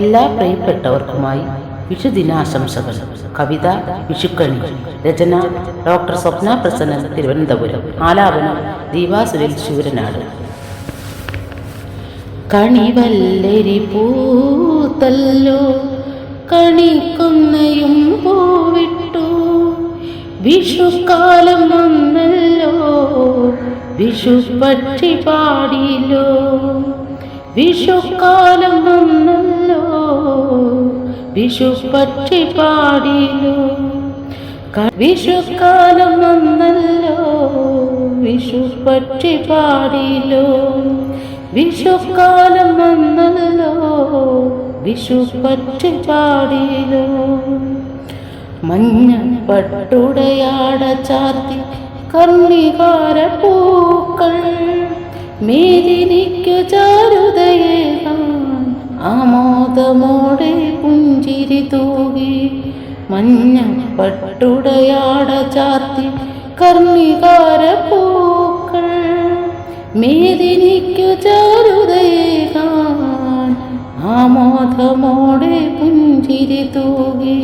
എല്ലാ പ്രിയപ്പെട്ടവർക്കുമായി വിഷുദിനാശംസകൾ. കവിത വിഷുക്കണി രചന ഡോക്ടർ സ്വപ്ന പ്രസന്നൻ തിരുവനന്തപുരം ആലാപനം ദീപാസുരൽ ശൂരനാട് കണിവല്ലരി പൂത്തല്ലോ കണിക്കുന്നയും പൂവിട്ടു. വിഷുക്കാലം വന്നല്ലോ വിഷു പക്ഷി പാടിയില്ലോ വിഷുക്കാലം വിഷു പക്ഷി പാടിയില്ലോ ക- വിഷുക്കാലം വന്നല്ലോ വിഷു പക്ഷി പാടിയില്ലോ വിഷുക്കാലം വന്നല്ലോ വിഷു പക്ഷി പാടിയില്ലോ മഞ്ഞ പട്ടുടയാട ചാർത്തി കർണികാര പൂക്കൾ മേദിനിക്കു ചാരുതയേകാൻ ആമോദമോടെ പുഞ്ചിരി തൂകി മഞ്ഞ പട്ടുടയാട ചാർത്തി കർണികാര പൂക്കൾ മേദിനിക്കു ചാരുതയേകാൻ ആമോദമോടെ പുഞ്ചിരി തൂകി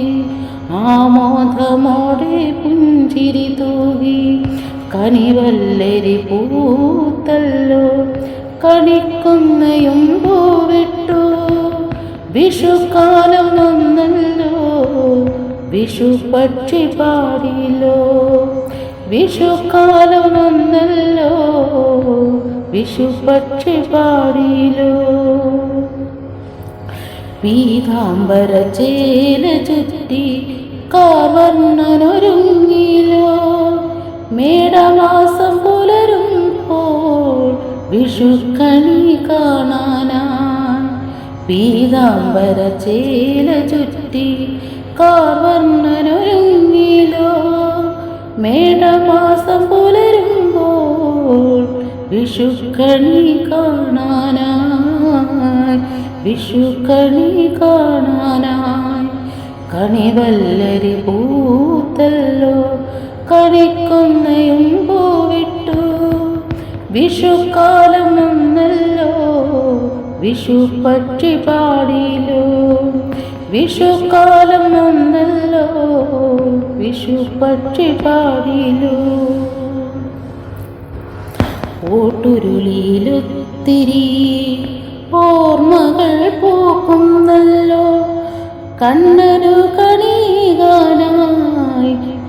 ആമോദമോടെ പുഞ്ചിരി തൂകി കണിവല്ലരി പൂത്തല്ലോ കണിക്കുന്നയും വിഷുക്കാലം വന്നല്ലോ വിഷു പക്ഷി പാടിയില്ലോ വിഷുക്കാലം വന്നല്ലോ വിഷു പക്ഷി പാടിയില്ലോ പീതാംബര ചേല ചുറ്റി കാവർണനൊരുങ്ങിലോ മേടമാസം പുലരും പോൾ കാണാനായി പീതാംബര ചേല ചുറ്റി കാവർണനൊരുങ്ങിലോ മേടമാസം പുലരുമ്പോൾ വിഷുക്കണി കാണാനായി വിഷുക്കണി കാണാനായി. കണിവല്ലരി പൂത്തല്ലോ കണിക്കുന്നയും പൂവിട്ടു. വിഷുക്കാലം വിഷു പക്ഷി പാടിയില്ലോ വിഷുക്കാലം വന്നല്ലോ. വിഷു പക്ഷി പാടിയില്ലോ ഓട്ടുരുളിയിലൊത്തിരി ഓർമ്മകൾ പോക്കുന്നല്ലോ. കണ്ണനു കണികാനായി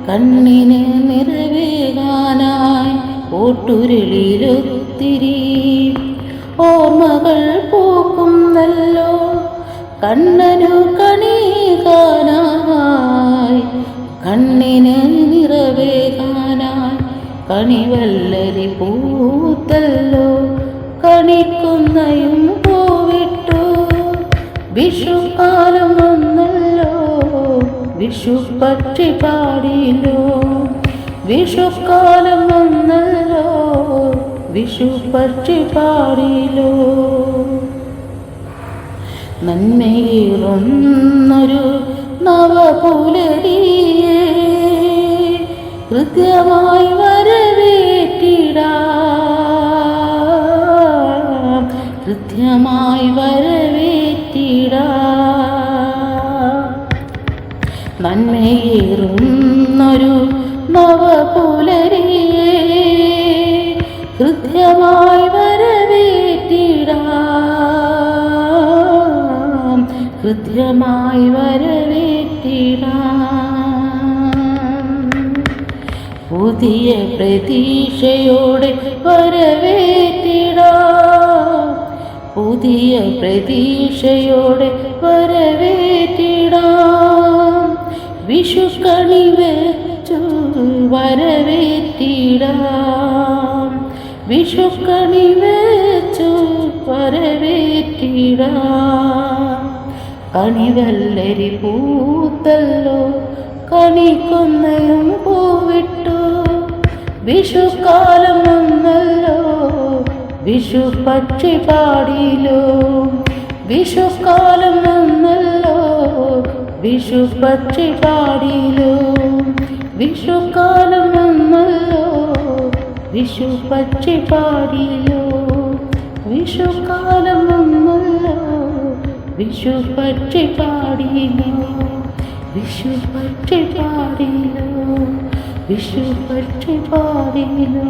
കണ്ണിന് നിറവേകാനായി ഓട്ടുരുളിയിലൊത്തിരി ഓർമ്മകൾ പോക്കുന്നല്ലോ കണ്ണനു കണി കാണാനായി കണ്ണിന് നിറവേകാനായി കണിവല്ലരി പൂത്തല്ലോ. കണിക്കുന്നയും പോവിട്ടു. വിഷുക്കാലം വന്നല്ലോ. വിഷു പക്ഷി പാടിയില്ലോ വിഷുക്കാലം വന്നല്ലോ വിഷു പക്ഷി പാടിയില്ലോ നന്മയേറുന്നൊരു നവപുലരിയെ കൃത്യമായി വരവേറ്റിടാം. കൃത്യമായി വരവേറ്റിടാം. നന്മയേറുന്നൊരു കൃത്യമായി വരവേറ്റിട. പുതിയ പ്രതീക്ഷയോടെ വരവേറ്റിട. പുതിയ പ്രതീക്ഷയോടെ വരവേറ്റിട. വിഷുക്കണി വെച്ചു വരവേറ്റിട. വിഷുക്കണി വെച്ചു വരവേറ്റിടാം. കണിവല്ലരി പൂത്തല്ലോ കണിക്കൊന്നയും പൂവിട്ടു. വിഷുക്കാലം വന്നല്ലോ വിഷു പക്ഷി പാടിയിലോ വിഷുക്കാലം വന്നല്ലോ വിഷു പക്ഷി പാടിയിലോ വിഷുക്കാലം വന്നല്ലോ വിഷു പക്ഷി പാടിയിലോ വിഷുക്കാലം വന്നല്ലോ. വിഷു പക്ഷി പാടിയിലോ വിഷു പക്ഷി പാടിയിലോ വിഷു പക്ഷി പാടിയിലോ